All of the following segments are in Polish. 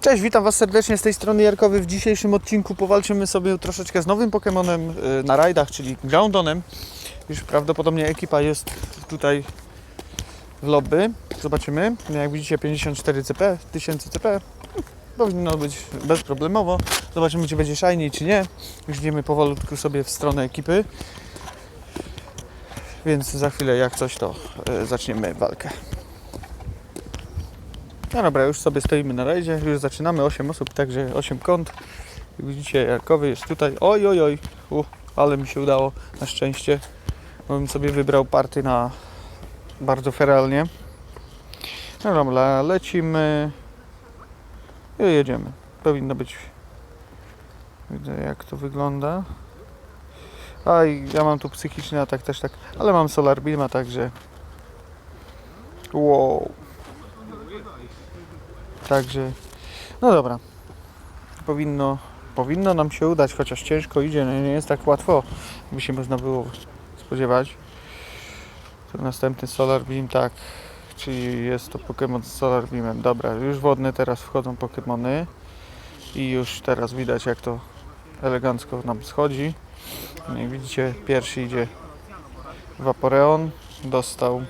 Cześć, witam Was serdecznie z tej strony Jarkowy. W dzisiejszym odcinku powalczymy sobie troszeczkę z nowym Pokemonem y, na rajdach, czyli Groundonem. Już prawdopodobnie ekipa jest tutaj w lobby. Zobaczymy. Jak widzicie 54 CP, 1000 CP. Powinno być bezproblemowo. Zobaczymy czy będzie shiny czy nie. Już idziemy powolutku sobie w stronę ekipy. Więc za chwilę jak coś to y, zaczniemy walkę. No dobra, już sobie stoimy na rajdzie, już zaczynamy, 8 osób, także 8 kąt. Jak widzicie, Jarkowy jest tutaj. Oj, oj, oj, U, ale mi się udało, na szczęście. Bym sobie wybrał party na bardzo feralnie. No dobra, lecimy i jedziemy. Powinno być... Widzę jak to wygląda. A i ja mam tu psychiczny atak też tak, ale mam Solar Beama, także... Wow. Także, no dobra. Powinno, powinno nam się udać, chociaż ciężko idzie, no nie jest tak łatwo, by się można było spodziewać. Następny Solar Beam, tak. Czyli jest to Pokémon z Solar Beamem. Dobra, już wodne teraz wchodzą Pokémony. I już teraz widać jak to elegancko nam schodzi. No Jak widzicie, pierwszy idzie Vaporeon. Dostał.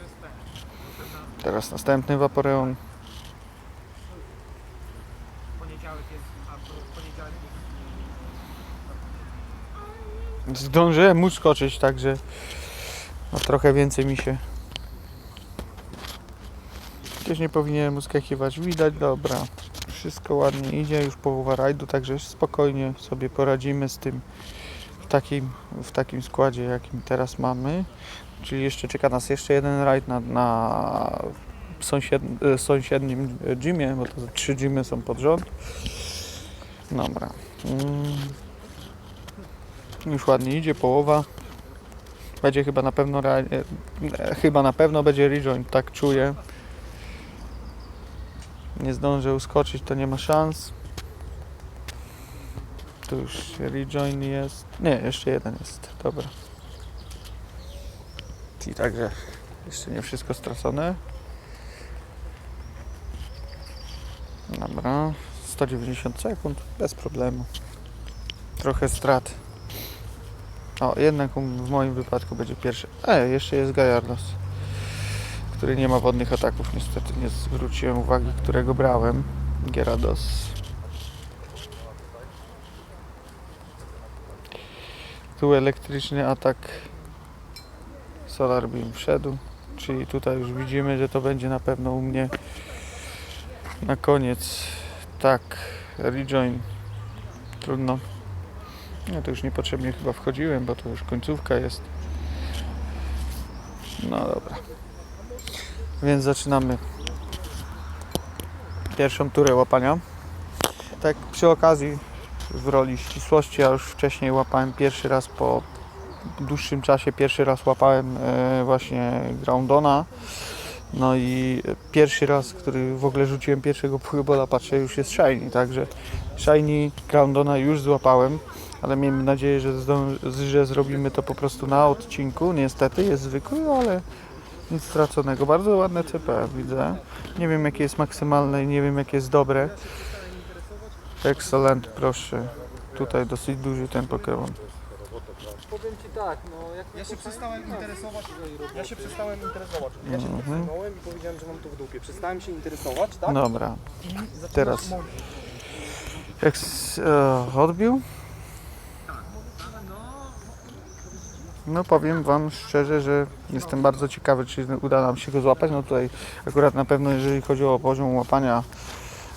Teraz następny Vaporeon. Zdążyłem mu skoczyć, także no, trochę więcej mi się. Nie powinienem mu skakiwać. Widać, dobra. Wszystko ładnie idzie, już połowa rajdu, także spokojnie sobie poradzimy z tym w takim, w takim składzie, jakim teraz mamy. Czyli jeszcze czeka nas jeszcze jeden rajd na, na sąsied, e, sąsiednim gymie, bo to trzy gymy są pod rząd. Dobra. Mm. Już ładnie idzie, połowa. Będzie chyba na pewno e, chyba na pewno będzie rejoin, tak czuję. Nie zdążę uskoczyć, to nie ma szans. Tu już rejoin jest. Nie, jeszcze jeden jest. Dobra. I także jeszcze nie wszystko stracone. Dobra. 190 sekund, bez problemu. Trochę strat. O, jednak w moim wypadku będzie pierwszy. E, jeszcze jest Gajardos, który nie ma wodnych ataków. Niestety nie zwróciłem uwagi, którego brałem. Gyarados. Tu elektryczny atak Solar Beam wszedł. Czyli tutaj już widzimy, że to będzie na pewno u mnie na koniec. Tak, rejoin. Trudno. No to już niepotrzebnie chyba wchodziłem, bo to już końcówka jest. No dobra. Więc zaczynamy pierwszą turę łapania. Tak przy okazji w roli ścisłości, ja już wcześniej łapałem pierwszy raz po dłuższym czasie, pierwszy raz łapałem e, właśnie Groundona. No i pierwszy raz, który w ogóle rzuciłem pierwszego Pokebola, patrzę, już jest Shiny, także Shiny Groundona już złapałem ale miejmy nadzieję, że, że zrobimy to po prostu na odcinku. Niestety jest zwykły, ale nic straconego. Bardzo ładne CP widzę. Nie wiem jakie jest maksymalne i nie wiem jakie jest dobre. Excellent, proszę. Tutaj dosyć duży ten Pokémon. Powiem Ci tak, no jak Ja się przestałem interesować. Ja się przestałem interesować. Ja się przesunąłem i powiedziałem, że mam to w dupie. Przestałem się interesować, tak? Dobra, I teraz. mącić. jak s- e, odbił? No powiem Wam szczerze, że jestem bardzo ciekawy, czy uda nam się go złapać. No tutaj akurat na pewno jeżeli chodzi o poziom łapania,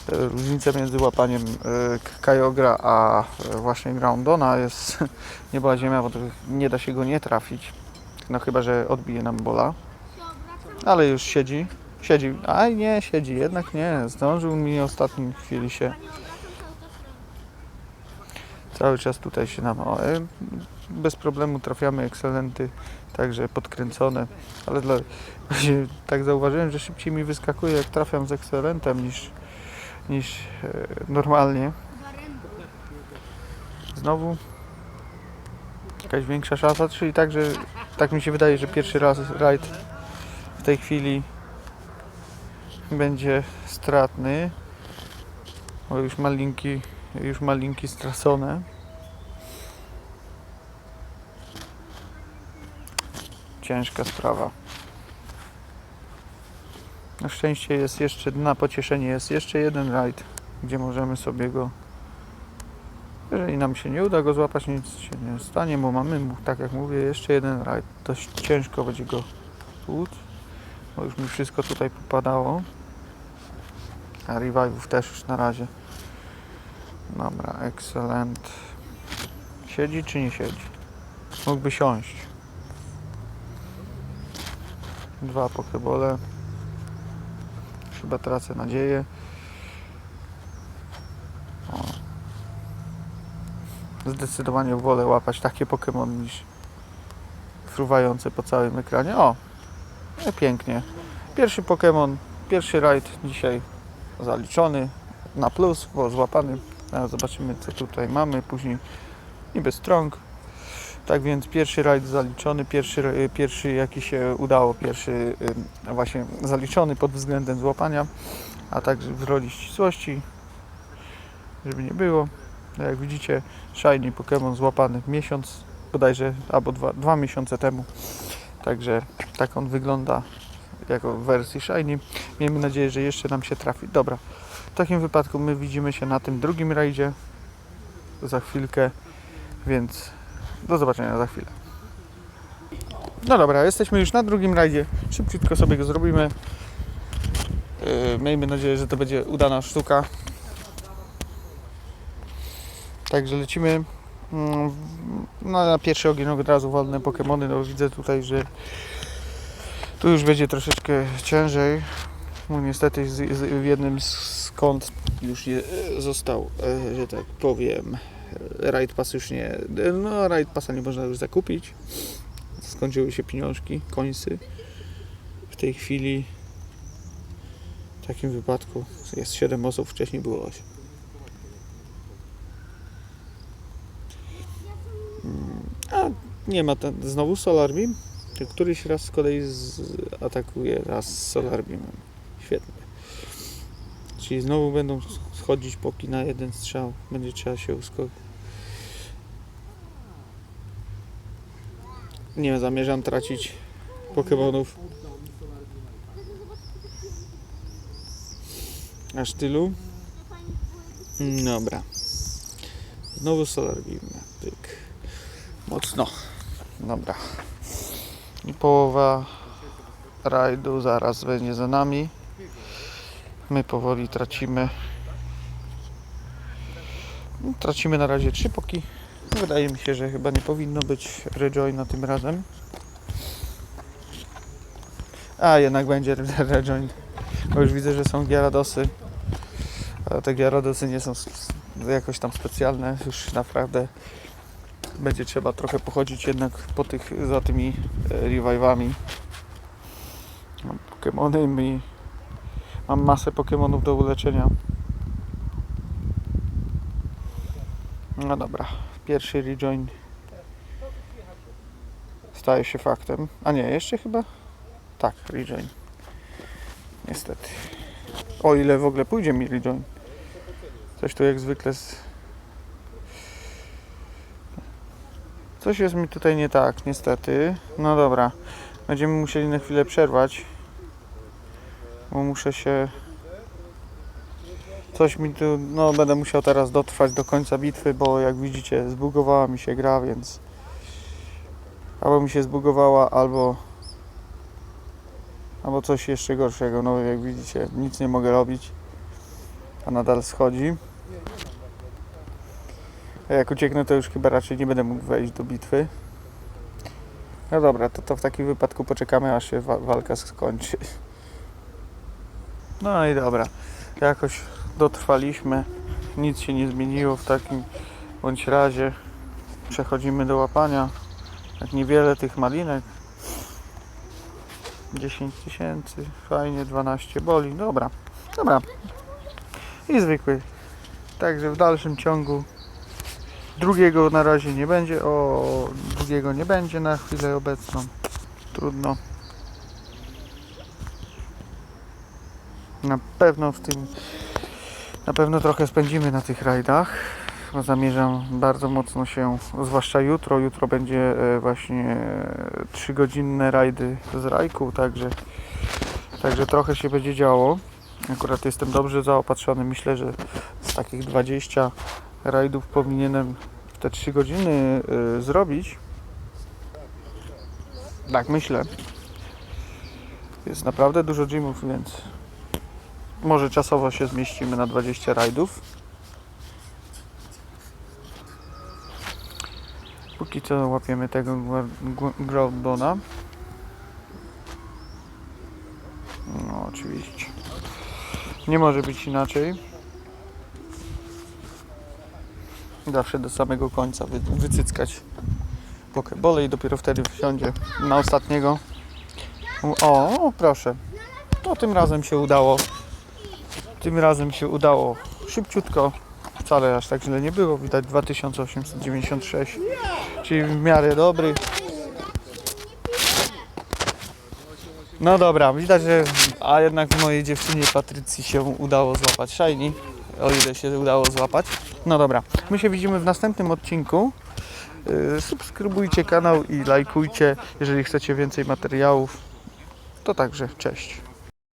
e, różnicę między łapaniem e, K- Kyogre a e, właśnie Groundona jest nieba ziemia, bo nie da się go nie trafić. No chyba, że odbije nam bola. Ale już siedzi. Siedzi. Aj nie, siedzi. Jednak nie. Zdążył mi w ostatniej chwili się Cały czas tutaj się nam o, bez problemu trafiamy ekscelenty, także podkręcone, ale dla, tak zauważyłem, że szybciej mi wyskakuje jak trafiam z ekscelentem niż, niż e, normalnie. Znowu jakaś większa szansa, czyli tak, że tak mi się wydaje, że pierwszy raz rajd w tej chwili będzie stratny. O, już malinki, już malinki stracone. Ciężka sprawa. Na szczęście jest jeszcze, na pocieszenie jest jeszcze jeden rajd, gdzie możemy sobie go jeżeli nam się nie uda go złapać, nic się nie stanie, bo mamy, tak jak mówię, jeszcze jeden rajd. Dość ciężko będzie go tłuc, bo już mi wszystko tutaj popadało. A revive'ów też już na razie. Dobra, excellent. Siedzi czy nie siedzi? Mógłby siąść. Dwa pokebole. Chyba tracę nadzieję. O. Zdecydowanie wolę łapać takie Pokémon niż fruwające po całym ekranie. O! No pięknie. Pierwszy Pokémon, pierwszy rajd dzisiaj zaliczony na plus, bo złapany. Zobaczymy co tutaj mamy. Później niby strong. Tak więc pierwszy rajd zaliczony, pierwszy, y, pierwszy jaki się udało, pierwszy y, właśnie zaliczony pod względem złapania, a także w roli ścisłości, żeby nie było. No Jak widzicie, shiny Pokémon złapany miesiąc, bodajże, albo dwa, dwa miesiące temu. Także tak on wygląda jako w wersji shiny. Miejmy nadzieję, że jeszcze nam się trafi. Dobra, w takim wypadku my widzimy się na tym drugim rajdzie za chwilkę, więc do zobaczenia za chwilę. No dobra, jesteśmy już na drugim rajdzie. Szybciutko sobie go zrobimy. Yy, miejmy nadzieję, że to będzie udana sztuka. Także lecimy. Mm, No, na pierwszy ogień od razu wolne Pokémony. No, widzę tutaj, że tu już będzie troszeczkę ciężej. No, niestety z, z, w jednym z kąt już je, został, e, że tak powiem, e, Raid Pass już nie, no Raid Passa nie można już zakupić. Skończyły się pieniążki, końsy. W tej chwili w takim wypadku jest 7 osób, wcześniej było 8. Mm, A nie ma ten, znowu Solar. Któryś raz z kolei z, atakuje raz z. Świetnie. Czyli znowu będą schodzić poki na jeden strzał. Będzie trzeba się uskoczyć. Nie zamierzam tracić Pokémonów. Aż tylu. Mm, Dobra. Znowu Solar Beam. Mocno. Dobra. I połowa rajdu zaraz będzie za nami. My powoli tracimy. Tracimy na razie trzy poki. Wydaje mi się, że chyba nie powinno być rejoina tym razem. A jednak będzie re- rejoin. Bo już widzę, że są Gyaradosy. Ale te Gyaradosy nie są jakoś tam specjalne. Już naprawdę będzie trzeba trochę pochodzić jednak po tych, za tymi e, revivami. Mam Pokemony i mam masę Pokemonów do uleczenia. No dobra, pierwszy rejoin staje się faktem. A nie, jeszcze chyba? Tak, rejoin. Niestety. O ile w ogóle pójdzie mi rejoin. Coś tu jak zwykle z... Coś jest mi tutaj nie tak, niestety. No dobra, będziemy musieli na chwilę przerwać. Bo muszę się... Coś mi tu... No będę musiał teraz dotrwać do końca bitwy, bo jak widzicie zbugowała mi się gra, więc... Albo mi się zbugowała, albo... Albo coś jeszcze gorszego. No jak widzicie, nic nie mogę robić. A nadal schodzi. A jak ucieknę, to już chyba raczej nie będę mógł wejść do bitwy. No dobra, to, to w takim wypadku poczekamy, aż się wa- walka skończy. No i dobra, jakoś dotrwaliśmy. Nic się nie zmieniło w takim bądź razie. Przechodzimy do łapania. Tak niewiele tych malinek. 10 tysięcy, fajnie, 12 boli. Dobra, dobra. I zwykły. Także w dalszym ciągu drugiego na razie nie będzie. O, drugiego nie będzie na chwilę obecną. Trudno. Na pewno w tym Na pewno trochę spędzimy na tych rajdach. Zamierzam bardzo mocno się, zwłaszcza jutro. Jutro będzie e, właśnie 3-godzinne rajdy z rajku, także, także trochę się będzie działo. Akurat jestem dobrze zaopatrzony. Myślę, że z takich 20 rajdów powinienem w te 3 godziny e, zrobić. Tak myślę. Jest naprawdę dużo gymów, więc może czasowo się zmieścimy na 20 rajdów. Póki co łapiemy tego Groudona. No oczywiście. Nie może być inaczej. Zawsze do samego końca wy, wycyckać pokebole i dopiero wtedy wsiądzie na ostatniego. O, proszę. To tym razem się udało. Tym razem się udało szybciutko. Wcale aż tak źle nie było. Widać 2896, czyli w miarę dobry. No dobra, widać, że a jednak mojej dziewczynie Patrycji się udało złapać shiny, o ile się udało złapać. No dobra, my się widzimy w następnym odcinku. Yy, Subskrybujcie kanał i lajkujcie, jeżeli chcecie więcej materiałów. To także cześć.